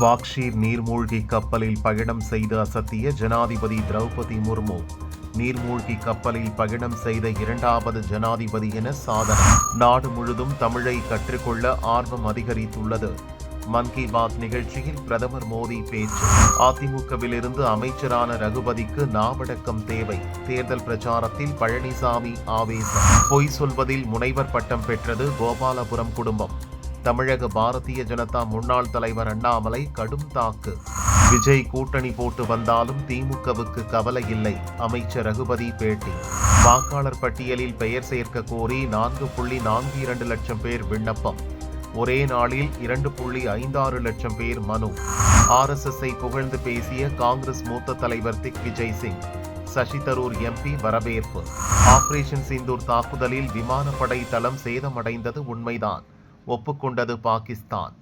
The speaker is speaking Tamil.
வாக்ஷீர் நீர்மூழ்கி கப்பலில் பயணம் செய்து அசத்திய ஜனாதிபதி திரௌபதி முர்மு. நீர்மூழ்கி கப்பலில் பயணம் செய்த இரண்டாவது ஜனாதிபதி என சாதனை. நாடு முழுதும் தமிழை கற்றுக்கொள்ள ஆர்வம் அதிகரித்துள்ளது. மன் கி பாத் நிகழ்ச்சியில் பிரதமர் மோடி பேச்சு. அதிமுகவிலிருந்து அமைச்சரான ரகுபதிக்கு நாவடக்கம் தேவை. தேர்தல் பிரச்சாரத்தில் பழனிசாமி ஆவேசம். பொய் சொல்வதில் முனைவர் பட்டம் பெற்றது கோபாலபுரம் குடும்பம். தமிழக பாரதிய ஜனதா முன்னாள் தலைவர் அண்ணாமலை கடும் தாக்கு. விஜய் கூட்டணி போட்டு வந்தாலும் திமுகவுக்கு கவலை இல்லை அமைச்சர் ரகுபதி பேட்டி. வாக்காளர் பட்டியலில் பெயர் சேர்க்க கோரி நான்கு புள்ளி நான்கு இரண்டு லட்சம் பேர் விண்ணப்பம். ஒரே நாளில் இரண்டு புள்ளி ஐந்தாறு லட்சம் பேர் மனு. ஆர்எஸ்எஸ்ஐ புகழ்ந்து பேசிய காங்கிரஸ் மூத்த தலைவர் திக் விஜய் சிங். சசி தரூர் எம்பி வரவேற்பு. ஆபரேஷன் சிந்தூர் தாக்குதலில் விமானப்படை தளம் சேதமடைந்தது உண்மைதான். ஒப்புக்கொண்டது பாகிஸ்தான்.